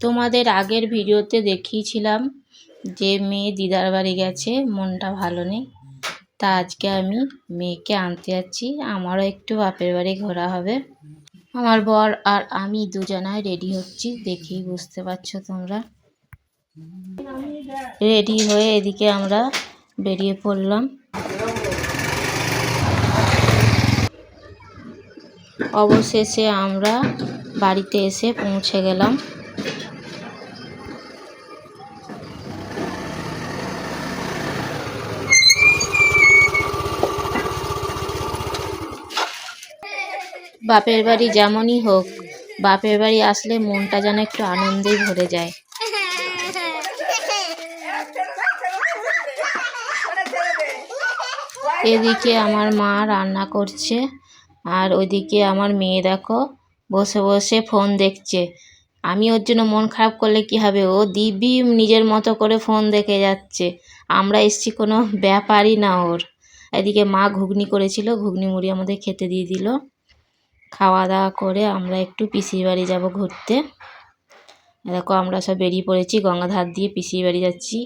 তোমাদের আগের ভিডিওতে দেখিয়েছিলাম যে মেয়ে দিদার বাড়ি গেছে, মনটা ভালো নেই। তা আজকে আমি মেয়েকে আনতে যাচ্ছি, আমারও একটু বাপের বাড়ি ঘোরা হবে। আমার বর আর আমি দুজনায় রেডি হচ্ছি, দেখেই বুঝতে পারছ তোমরা। রেডি হয়ে এদিকে আমরা বেরিয়ে পড়লাম। অবশেষে আমরা বাড়িতে এসে পৌঁছে গেলাম। বাপের বাড়ি যেমনই হোক, বাপের বাড়ি আসলে মনটা যেন একটু আনন্দেই ভরে যায়। এদিকে আমার মা রান্না করছে, আর ওইদিকে আমার মেয়ে দেখো, বসে বসে ফোন দেখছে। আমি ওর জন্য মন খারাপ করলে কি হবে? ও দিব্যি নিজের মতো করে ফোন দেখে যাচ্ছে। আমরা এসছি কোনো ব্যাপারই না ওর। এদিকে মা ঘুগনি করেছিল, ঘুগনি মুড়ি আমাদের খেতে দিয়ে দিল। খাওয়া দাওয়া করে আমরা একটু পিসির বাড়ি যাব ঘুরতে। দেখো আমরা সব বেরিয়ে পড়েছি, গঙ্গাধার দিয়ে পিসির বাড়ি যাচ্ছি।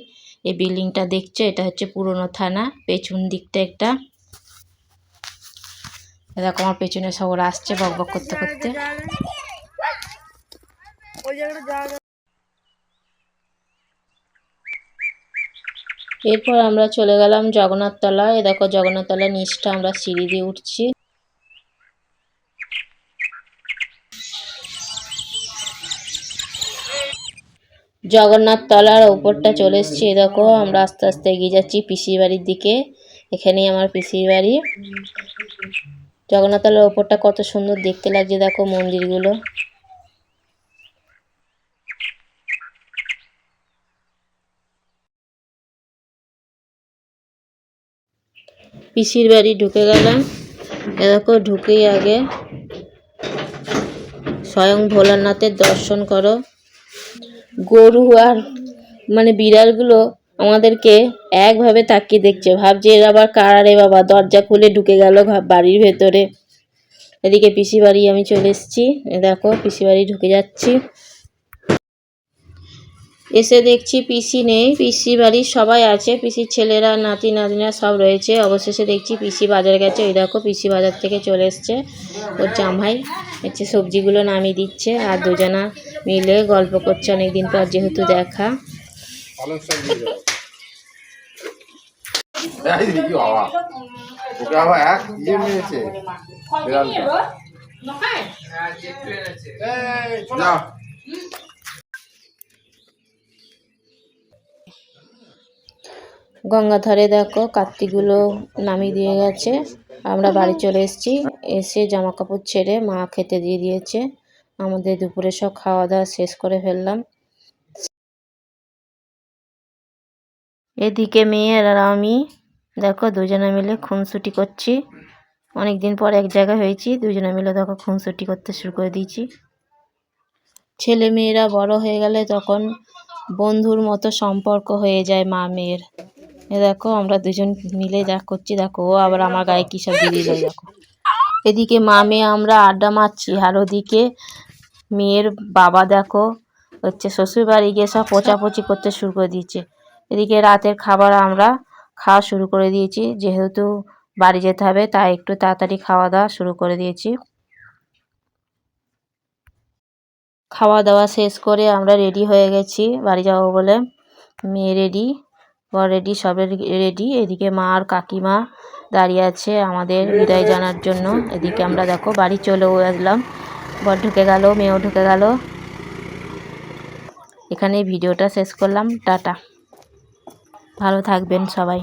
এই বিল্ডিংটা দেখছ? এটা হচ্ছে পুরনো থানা, পেছন দিকটা একটা। দেখো আমার পেছনে সব ওরা আসছে বক বক করতে করতে। এরপর আমরা চলে গেলাম জগন্নাথ তলা এ দেখো জগন্নাথ তলার নিচটা আমরা সিঁড়ি দিয়ে উঠছি। জগন্নাথ তলার ওপরটা চলে এসেছি। এ দেখো, আমরা আস্তে আস্তে এগিয়ে যাচ্ছি পিসির বাড়ির দিকে। এখানেই আমার পিসির বাড়ি। জগন্নাথ তলার ওপরটা কত সুন্দর দেখতে লাগছে, দেখো মন্দিরগুলো। পিসির বাড়ি ঢুকে গেলাম। এ দেখো, ঢুকেই আগে স্বয়ং ভোলানাথের দর্শন করো। গরু আর মানে বিড়ালগুলো আমাদেরকে একভাবে তাকিয়ে দেখছে। ভাবছে এর আবার কারা? রে বাবা, দরজা খুলে ঢুকে গেল বাড়ির ভেতরে। এদিকে পিসি বাড়ি আমি চলে এসেছি। দেখো পিসি বাড়ি ঢুকে যাচ্ছি। এসে দেখছি পিসি নেই। পিসি বাড়ির সবাই আছে। পিসির ছেলেরা নাতি নাতিনা সব রয়েছে। অবশেষে দেখছি পিসি বাজার গেছে। ওই দেখো পিসি বাজার থেকে চলে এসছে। ওর জামাই হচ্ছে সবজিগুলো নামিয়ে দিচ্ছে আর দুজনা মিলে গল্প করছে অনেকদিন পর যেহেতু দেখা। এক গঙ্গাধারে দেখো, কার্তিকগুলো নামিয়ে দিয়ে গেছে। আমরা বাড়ি চলে এসেছি। এসে জামা কাপড় ছেড়ে মা খেতে দিয়ে দিয়েছে। আমাদের দুপুরে সব খাওয়া দাওয়া শেষ করে ফেললাম। এদিকে মেয়ের আর আমি, দেখো দুজনে মিলে খুনসুটি করছি। অনেক দিন পর এক জায়গায় হয়েছি, দুজনে মিলে দেখো খুনসুটি করতে শুরু করে দিয়েছি। ছেলে মেয়েরা বড় হয়ে গেলে তখন বন্ধুর মতো সম্পর্ক হয়ে যায় মা মেয়ের এ দেখো, আমরা দুজন মিলে যা করছি, দেখো, ও আবার আমার গায়ে কী সব দিয়ে দিল, দেখো। এদিকে মা মেয়ে আমরা আড্ডা মারছি, আর ওদিকে মেয়ের বাবা, দেখো, হচ্ছে শ্বশুর বাড়ি গিয়ে সব পোচাপচি করতে শুরু করে দিয়েছে। এদিকে রাতের খাবার আমরা খাওয়া শুরু করে দিয়েছি, যেহেতু বাড়ি যেতে হবে, তাই একটু তাড়াতাড়ি খাওয়া দাওয়া শুরু করে দিয়েছি। খাওয়া দাওয়া শেষ করে আমরা রেডি হয়ে গেছি, বাড়ি যাব বলে। মেয়ে রেডি। বর রেডি সবে রেডি এদিকে মা আর কাকিমা দাঁড়িয়ে আছে আমাদের বিদায় জানার জন্য। এদিকে আমরা দেখো বাড়ি চলেও আসলাম। বর ঢুকে গেল, মেয়েও ঢুকে গেল। এখানে ভিডিওটা শেষ করলাম। টাটা। ভালো থাকবেন সবাই।